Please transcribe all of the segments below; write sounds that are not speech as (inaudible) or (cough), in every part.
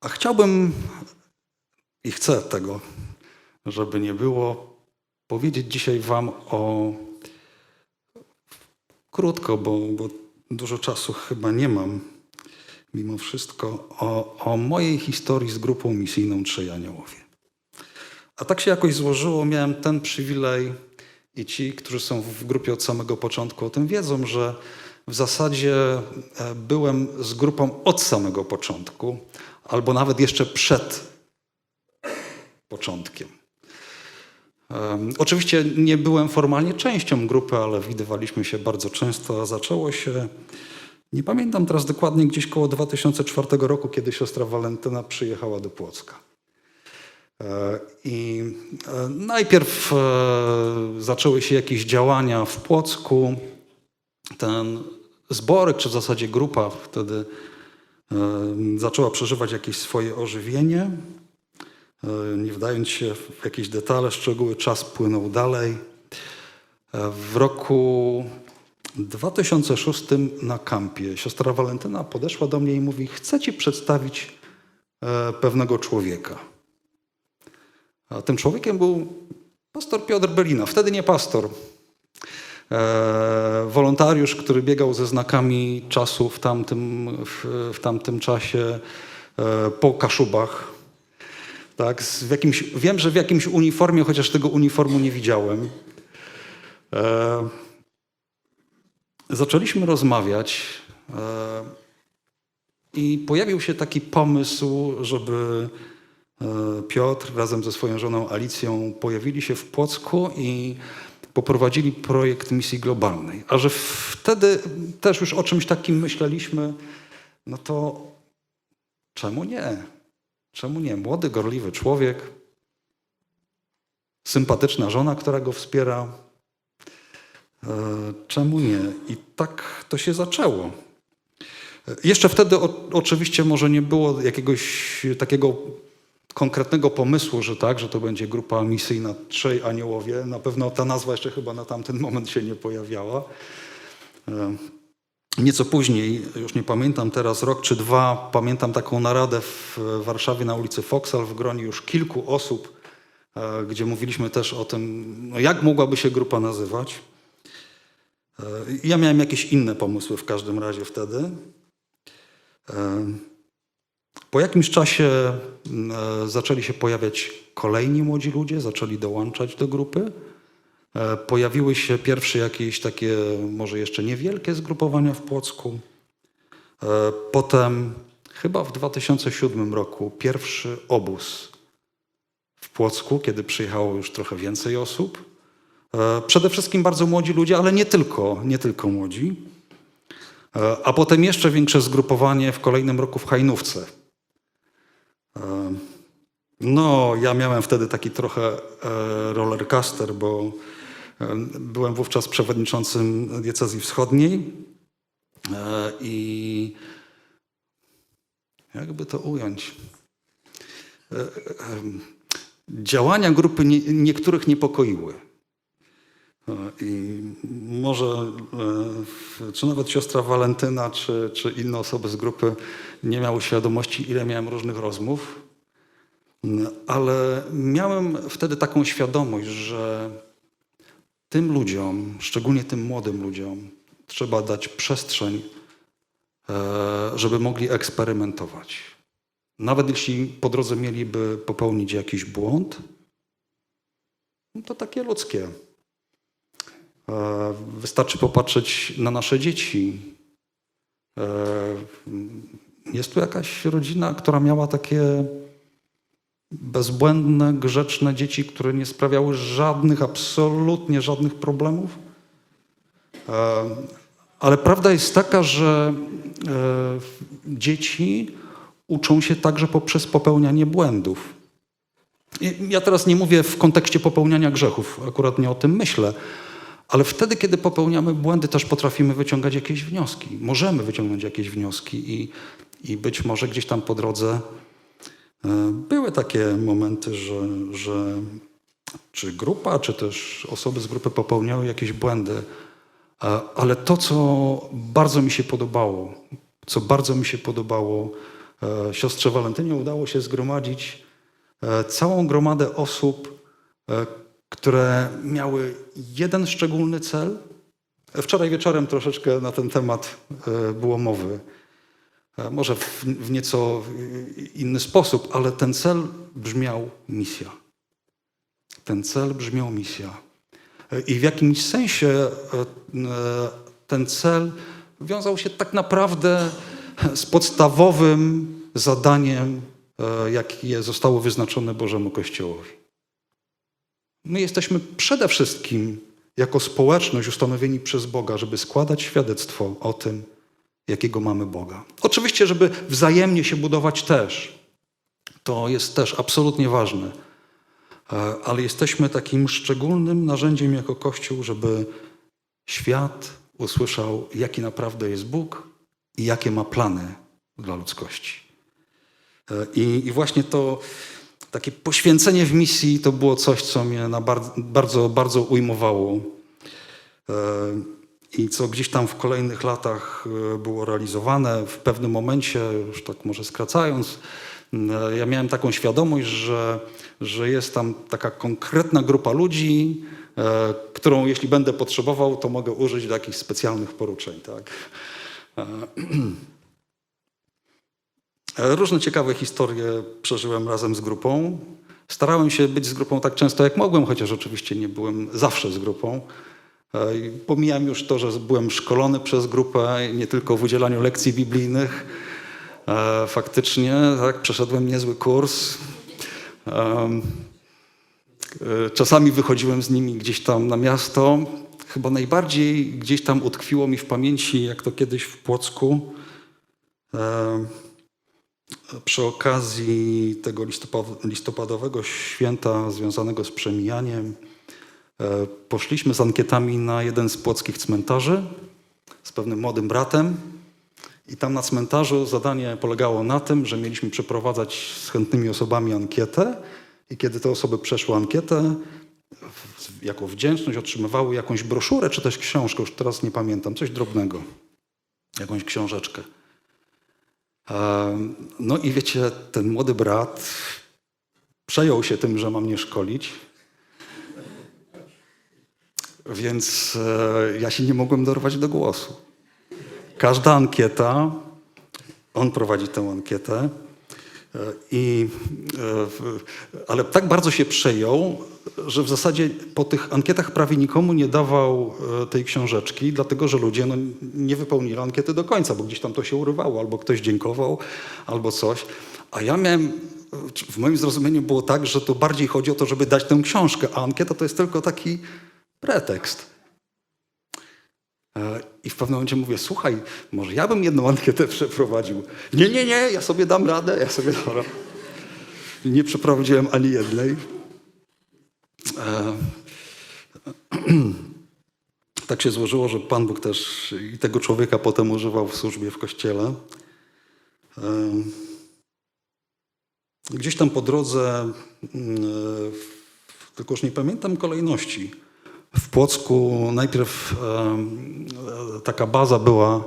A chciałbym i chcę tego, żeby nie było, powiedzieć dzisiaj Wam o krótko, bo, bo dużo czasu chyba nie mam, mimo wszystko, o, o mojej historii z grupą misyjną Trzej Aniołowie. A tak się jakoś złożyło, miałem ten przywilej i ci, którzy są w grupie od samego początku, o tym wiedzą, że w zasadzie e, byłem z grupą od samego początku, albo nawet jeszcze przed początkiem. Um, oczywiście nie byłem formalnie częścią grupy, ale widywaliśmy się bardzo często, zaczęło się, nie pamiętam teraz dokładnie, gdzieś koło 2004 roku, kiedy siostra Walentyna przyjechała do Płocka. E, I e, najpierw e, zaczęły się jakieś działania w Płocku. Ten zborek, czy w zasadzie grupa wtedy zaczęła przeżywać jakieś swoje ożywienie. Nie wdając się w jakieś detale, szczegóły, czas płynął dalej. W roku 2006 na kampie siostra Walentyna podeszła do mnie i mówi: Chcę ci przedstawić pewnego człowieka. A tym człowiekiem był pastor Piotr Belina, wtedy nie pastor. E, wolontariusz, który biegał ze znakami czasu w tamtym, w, w tamtym czasie e, po Kaszubach. Tak, w jakimś, wiem, że w jakimś uniformie, chociaż tego uniformu nie widziałem. E, zaczęliśmy rozmawiać e, i pojawił się taki pomysł, żeby E, Piotr razem ze swoją żoną Alicją pojawili się w Płocku i poprowadzili projekt misji globalnej. A że wtedy też już o czymś takim myśleliśmy, no to czemu nie? Czemu nie? Młody, gorliwy człowiek, sympatyczna żona, która go wspiera. E, czemu nie? I tak to się zaczęło. E, jeszcze wtedy o, oczywiście może nie było jakiegoś takiego konkretnego pomysłu, że tak, że to będzie grupa misyjna Trzej Aniołowie. Na pewno ta nazwa jeszcze chyba na tamten moment się nie pojawiała. E, nieco później, już nie pamiętam teraz, rok czy dwa, pamiętam taką naradę w Warszawie na ulicy Foksal w gronie już kilku osób, e, gdzie mówiliśmy też o tym, no jak mogłaby się grupa nazywać. E, ja miałem jakieś inne pomysły w każdym razie wtedy. Po jakimś czasie e, zaczęli się pojawiać kolejni młodzi ludzie, zaczęli dołączać do grupy. E, pojawiły się pierwsze jakieś takie, może jeszcze niewielkie zgrupowania w Płocku. E, potem, chyba w 2007 roku, pierwszy obóz w Płocku, kiedy przyjechało już trochę więcej osób. Przede wszystkim bardzo młodzi ludzie, ale nie tylko, nie tylko młodzi. A potem jeszcze większe zgrupowanie w kolejnym roku w Hajnówce. No, ja miałem wtedy taki trochę e, rollercaster, bo e, byłem wówczas przewodniczącym diecezji wschodniej e, i jakby to ująć. Działania grupy niektórych niepokoiły. I może, czy nawet siostra Walentyna, czy, czy inne osoby z grupy nie miały świadomości, ile miałem różnych rozmów ale miałem wtedy taką świadomość, że tym ludziom, szczególnie tym młodym ludziom, trzeba dać przestrzeń, e, żeby mogli eksperymentować. Nawet jeśli po drodze mieliby popełnić jakiś błąd, no to takie ludzkie. E, wystarczy popatrzeć na nasze dzieci. E, jest tu jakaś rodzina, która miała takie bezbłędne, grzeczne dzieci, które nie sprawiały żadnych, absolutnie żadnych problemów. E, ale prawda jest taka, że dzieci uczą się także poprzez popełnianie błędów. Ja teraz nie mówię w kontekście popełniania grzechów, akurat nie o tym myślę, ale wtedy, kiedy popełniamy błędy, też potrafimy wyciągać jakieś wnioski. Możemy wyciągnąć jakieś wnioski i, i być może gdzieś tam po drodze E, były takie momenty, że, że czy grupa, czy też osoby z grupy popełniały jakieś błędy, e, ale to, co bardzo mi się podobało, co bardzo mi się podobało e, siostrze Walentynie udało się zgromadzić całą gromadę osób, które miały jeden szczególny cel. Wczoraj wieczorem troszeczkę na ten temat e, było mowy. E, Może w, nieco inny sposób, ale ten cel brzmiał misja. Ten cel brzmiał misja. E, I w jakimś sensie ten cel wiązał się tak naprawdę z podstawowym zadaniem, jakie zostało wyznaczone Bożemu Kościołowi. My jesteśmy przede wszystkim jako społeczność ustanowieni przez Boga, żeby składać świadectwo o tym, jakiego mamy Boga. Oczywiście, żeby wzajemnie się budować też. To jest też absolutnie ważne. E, Ale jesteśmy takim szczególnym narzędziem jako Kościół, żeby świat usłyszał, jaki naprawdę jest Bóg i jakie ma plany dla ludzkości. E, I, i właśnie to takie poświęcenie w misji to było coś, co mnie na bardzo, bardzo, bardzo ujmowało. E, I co gdzieś tam w kolejnych latach e, było realizowane. W pewnym momencie, już tak może skracając, e, ja miałem taką świadomość, że, że jest tam taka konkretna grupa ludzi, którą jeśli będę potrzebował, to mogę użyć do jakichś specjalnych poruczeń. Tak? (clears throat) E, Różne ciekawe historie przeżyłem razem z grupą. Starałem się być z grupą tak często, jak mogłem, chociaż oczywiście nie byłem zawsze z grupą. E, Pomijam już to, że byłem szkolony przez grupę nie tylko w udzielaniu lekcji biblijnych. E, Faktycznie tak, przeszedłem niezły kurs. Czasami wychodziłem z nimi gdzieś tam na miasto. Chyba najbardziej gdzieś tam utkwiło mi w pamięci, jak to kiedyś w Płocku. Przy okazji tego listopad- listopadowego święta związanego z przemijaniem e, poszliśmy z ankietami na jeden z płockich cmentarzy z pewnym młodym bratem. I tam na cmentarzu zadanie polegało na tym, że mieliśmy przeprowadzać z chętnymi osobami ankietę i kiedy te osoby przeszły ankietę, jako wdzięczność otrzymywały jakąś broszurę czy też książkę, już teraz nie pamiętam, coś drobnego, jakąś książeczkę. No i wiecie, ten młody brat przejął się tym, że mam mnie szkolić. Więc e, ja się nie mogłem dorwać do głosu. Każda ankieta, on prowadzi tę ankietę, i, e, ale tak bardzo się przejął, że w zasadzie po tych ankietach prawie nikomu nie dawał e, tej książeczki, dlatego że ludzie no, nie wypełnili ankiety do końca, bo gdzieś tam to się urywało, albo ktoś dziękował, albo coś. A ja miałem, w moim zrozumieniu było tak, że to bardziej chodzi o to, żeby dać tę książkę, a ankieta to jest tylko taki pretekst. E, I w pewnym momencie mówię, słuchaj, może ja bym jedną ankietę przeprowadził. Nie, nie, nie, ja sobie dam radę, ja sobie dam radę. Nie przeprowadziłem ani jednej. E, (clears throat) Tak się złożyło, że Pan Bóg też i tego człowieka potem używał w służbie w kościele. E, Gdzieś tam po drodze, mm, tylko już nie pamiętam kolejności, w Płocku najpierw e, taka baza była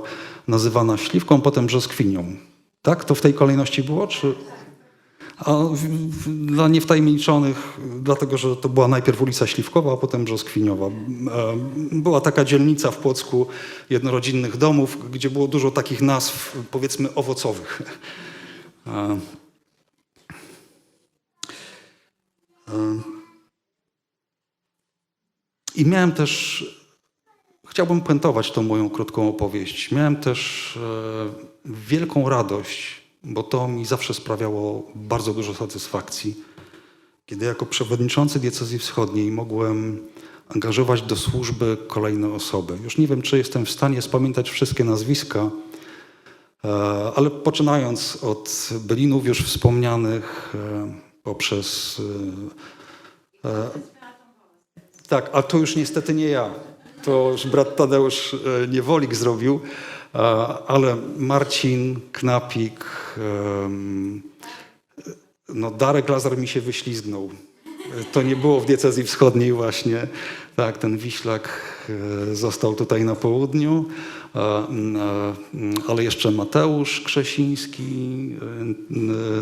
nazywana Śliwką, potem Brzoskwinią. Tak? To w tej kolejności było? Czy... A dla niewtajemniczonych, dlatego że to była najpierw ulica Śliwkowa, a potem Brzoskwiniowa. Była taka dzielnica w Płocku jednorodzinnych domów, gdzie było dużo takich nazw, powiedzmy, owocowych. I miałem też, chciałbym puentować tą moją krótką opowieść. Miałem też e, wielką radość, bo to mi zawsze sprawiało bardzo dużo satysfakcji, kiedy jako przewodniczący diecezji wschodniej mogłem angażować do służby kolejne osoby. Już nie wiem, czy jestem w stanie spamiętać wszystkie nazwiska, e, ale poczynając od bylinów już wspomnianych, e, poprzez tak, a to już niestety nie ja. To już brat Tadeusz e, Niewolik zrobił, e, ale Marcin, Knapik, no Darek Lazar mi się wyślizgnął. to nie było w diecezji wschodniej właśnie. Tak, ten Wiślak e, został tutaj na południu, e, e, ale jeszcze Mateusz Krzesiński,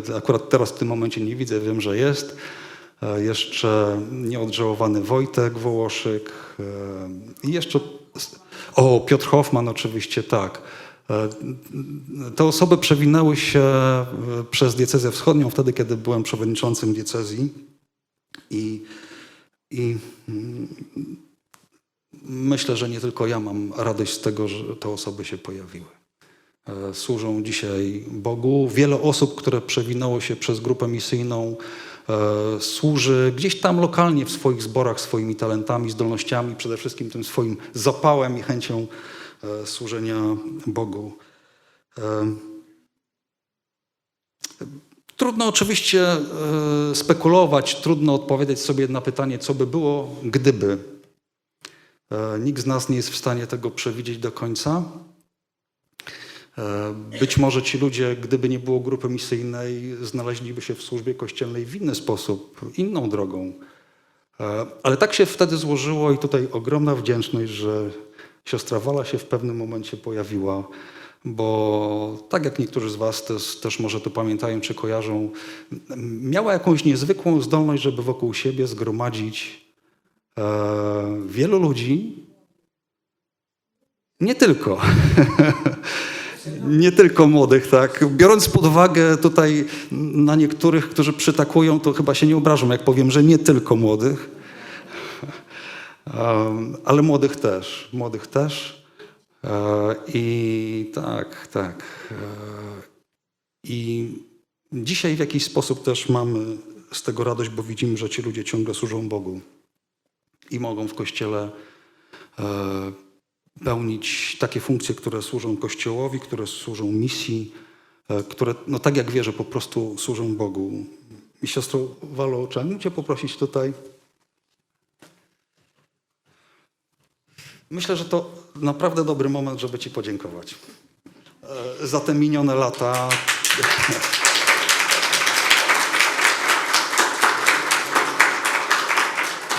e, e, akurat teraz w tym momencie nie widzę, wiem, że jest. E, Jeszcze nieodżałowany Wojtek Wołoszyk e, i jeszcze, o Piotr Hoffman oczywiście, tak. E, Te osoby przewinęły się przez diecezję wschodnią wtedy, kiedy byłem przewodniczącym diecezji i, i mm, myślę, że nie tylko ja mam radość z tego, że te osoby się pojawiły. Służą dzisiaj Bogu. Wiele osób, które przewinęło się przez grupę misyjną, służy gdzieś tam lokalnie w swoich zborach swoimi talentami, zdolnościami, przede wszystkim tym swoim zapałem i chęcią e, służenia Bogu. E, Trudno oczywiście e, spekulować, trudno odpowiedzieć sobie na pytanie, co by było, gdyby. E, Nikt z nas nie jest w stanie tego przewidzieć do końca. E, Być może ci ludzie, gdyby nie było grupy misyjnej, znaleźliby się w służbie kościelnej w inny sposób, inną drogą. E, Ale tak się wtedy złożyło i tutaj ogromna wdzięczność, że siostra Wala się w pewnym momencie pojawiła, bo tak jak niektórzy z Was też, też może to pamiętają czy kojarzą, miała jakąś niezwykłą zdolność, żeby wokół siebie zgromadzić e, wielu ludzi, nie tylko. (laughs) Nie tylko młodych, tak. Biorąc pod uwagę tutaj na niektórych, którzy przytakują, to chyba się nie obrażą, jak powiem, że nie tylko młodych, ale młodych też, młodych też. E, I tak, tak. E, I dzisiaj w jakiś sposób też mamy z tego radość, bo widzimy, że ci ludzie ciągle służą Bogu i mogą w kościele e, pełnić takie funkcje, które służą Kościołowi, które służą misji, e, które, no tak jak wierzę, po prostu służą Bogu. I siostro Walo, czy Cię poprosić tutaj? Myślę, że to naprawdę dobry moment, żeby Ci podziękować e, za te minione lata.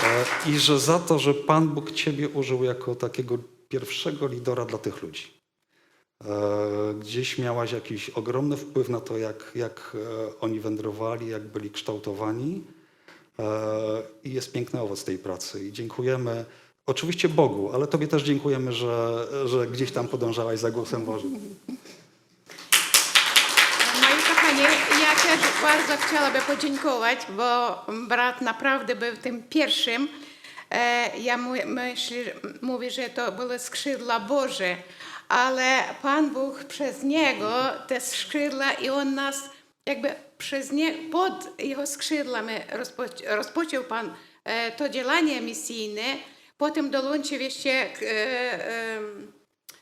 E, I że za to, że Pan Bóg Ciebie użył jako takiego pierwszego lidera dla tych ludzi. E, gdzieś miałaś jakiś ogromny wpływ na to, jak, jak e, oni wędrowali, jak byli kształtowani. E, I jest piękny owoc tej pracy. I dziękujemy oczywiście Bogu, ale Tobie też dziękujemy, że, że gdzieś tam podążałaś za głosem Bożym. ja też bardzo chciałabym podziękować, bo brat naprawdę był tym pierwszym, E, Ja myślę, mówię, że to były skrzydła Boże, ale Pan Bóg przez niego te skrzydła i on nas jakby przez nie, pod jego skrzydłami rozpoc- rozpoczął Pan e, to działanie misyjne. Potem dołączył jeszcze e,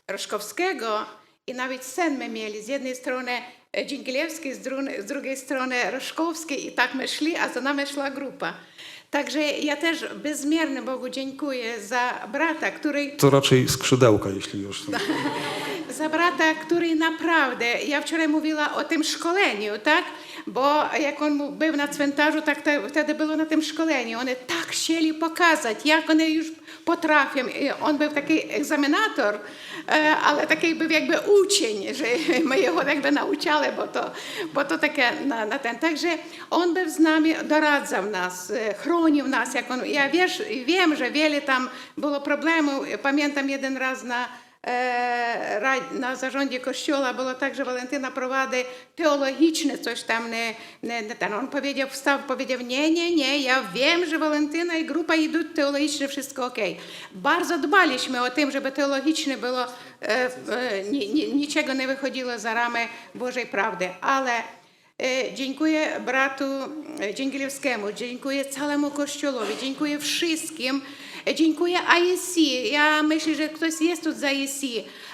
Roszkowskiego i nawet sen my mieli. Z jednej strony Dzięgielewski, z drugiej strony Roszkowski i tak my szli, a za nami szła grupa. Także ja też bezmiernie Bogu dziękuję za brata, który To raczej skrzydełka, jeśli już. (laughs) za brata, który naprawdę, ja wczoraj mówiła o tym szkoleniu, tak? Bo jak on był na cmentarzu, tak to, wtedy było na tym szkoleniu. Oni tak chcieli pokazać, jak oni już potrafią. I on był taki egzaminator, такий був якби учень, (laughs) що ми його якби навчали, бо то, бо то таке на, на тен. Також він був з нами, дорадзав нас, е, хронив нас. Як он, я вірш, вім, що велі там було проблеми, Пам'ятаю один раз на на zarządzie kościoła było tak, że Walentyna prowadzi teologiczne coś tam, nie. On powiedział, wstał, powiedział, nie, nie, nie, ja wiem, że Walentyna i grupa idą teologicznie, wszystko okej. Bardzo dbaliśmy o tym, żeby teologicznie było, e, e, ni, ni, niczego nie wychodziło za ramy Bożej prawdy, ale E, Dziękuję bratu e, Dzięgielewskiemu, dziękuję całemu Kościołowi, dziękuję wszystkim, e, dziękuję IEC. Ja myślę, że ktoś jest tu za IEC,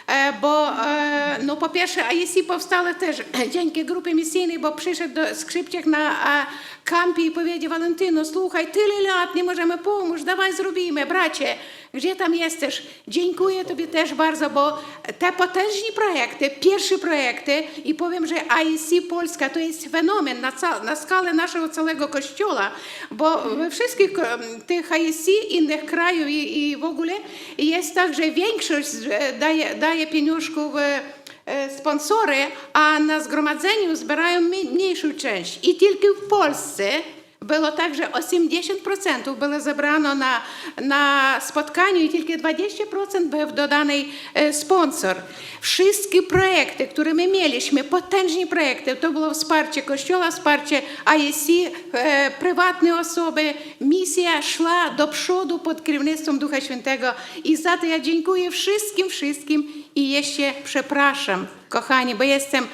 e, bo e, no po pierwsze IEC powstało też (clears throat) dzięki grupie misyjnej, bo przyszedł do Skrzypciak na e, kampie i powiedział Walentyno, słuchaj, tyle lat, nie możemy pomóc, dawaj zrobimy, bracie, gdzie tam jesteś? Dziękuję Tobie też bardzo, bo te potężni projekty, pierwsze projekty i powiem, że IEC Polska to jest fenomen na, na skalę naszego całego kościoła, bo we wszystkich em, tych IEC innych krajów i, i w ogóle jest tak, że większość daje, daje pieniążków e, e, sponsory, a na zgromadzeniu zbierają mniejszą część. I tylko w Polsce było tak, że 80% było zebrano na, spotkaniu i tylko 20% był dodany e, sponsor. Wszystkie projekty, które my mieliśmy, potężne projekty, to było wsparcie Kościoła, wsparcie IEC, e, prywatne osoby. Misja szła do przodu pod kierownictwem Ducha Świętego i za to ja dziękuję wszystkim, wszystkim i jeszcze przepraszam, kochani, bo jestem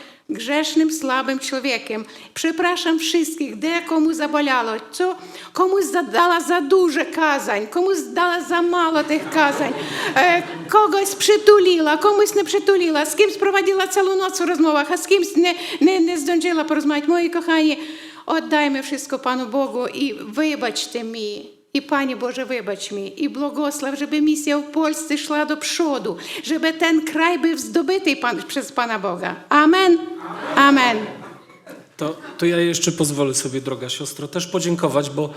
za dużo kazań, komuś dała za mało tych kazań, e, kogoś przytuliła, komuś nie przytuliła, z kimś prowadziła całą noc w rozmowach, a z kimś nie, nie, nie zdążyła porozmawiać. Moi kochani, oddajmy wszystko Panu Bogu i wybaczcie mi. І пані Боже, вибач мій, і благослов, щоб місія в Польщі йшла до przodu, щоб ten край був здобитий пан, przez Pana Boga. Amen. Amen. To, to ja jeszcze pozwolę sobie, droga siostro, też podziękować, bo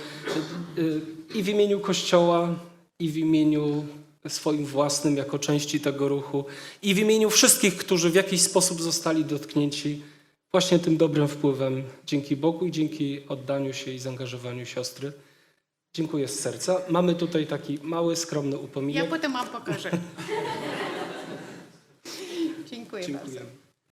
y, y, i w imieniu Kościoła, i w imieniu swoim własnym, jako części tego ruchu, i w imieniu wszystkich, którzy w jakiś sposób zostali dotknięci właśnie tym dobrym wpływem, dzięki Bogu i dzięki oddaniu się i zaangażowaniu siostry. Dziękuję z serca. Mamy tutaj taki mały, skromny upominek. Ja potem wam pokażę. (laughs) Dziękuję, Dziękuję. bardzo.